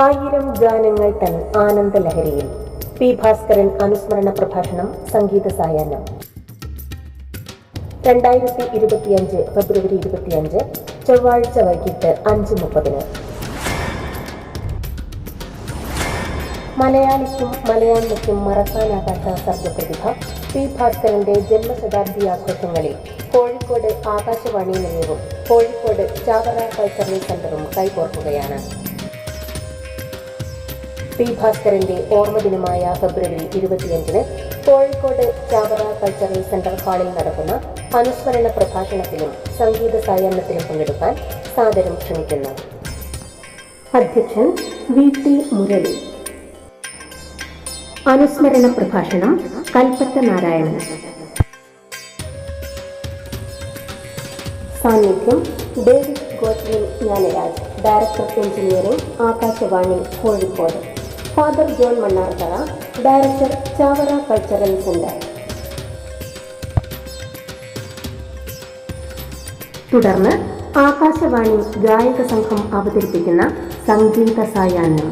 ആയിരം ഗാനങ്ങൾ തൻ ആനന്ദലഹരിയിൽ പി ഭാസ്കരൻ അനുസ്മരണ പ്രഭാഷണം സംഗീത സായാഹ്നം. രണ്ടായിരത്തി ഇരുപത്തിയഞ്ച് ഫെബ്രുവരി ഇരുപത്തിയഞ്ച് ചൊവ്വാഴ്ച വൈകിട്ട് അഞ്ച് മുപ്പതിന്. മലയാളിക്കും മലയാളിക്കും മറക്കാനാകാത്ത സർഗപ്രതിഭ പി ഭാസ്കരന്റെ ജന്മശതാബ്ദി ആഘോഷങ്ങളിൽ കോഴിക്കോട് ആകാശവാണി നിലയവും കോഴിക്കോട് ചാവറ കൾച്ചറൽ സെന്ററും കൈകോർക്കുകയാണ്. പി ഭാസ്കരന്റെ ഓർമ്മദിനമായ ഫെബ്രുവരി ഇരുപത്തിയഞ്ചിന് കോഴിക്കോട് ചാവറ കൾച്ചറൽ സെന്റർ ഹാളിൽ നടക്കുന്ന അനുസ്മരണ പ്രഭാഷണത്തിലും സംഗീത സായാഹ്നത്തിലും പങ്കെടുക്കാൻ സാദരം ക്ഷണിക്കുന്നു. അധ്യക്ഷൻ വി ടി മുരളി. അനുസ്മരണ പ്രഭാഷണം കൽപ്പറ്റ നാരായണൻ. സാന്നിധ്യം David Gothri Gnanaraj director engineering Akashvani Kozhikode. Father John Mannarthara director Chavara cultural centre തുടർന്ന് ആകാശവാണി ഗായക സംഘം അവതരിപ്പിക്കുന്ന സംഗീത സായാഹ്നം.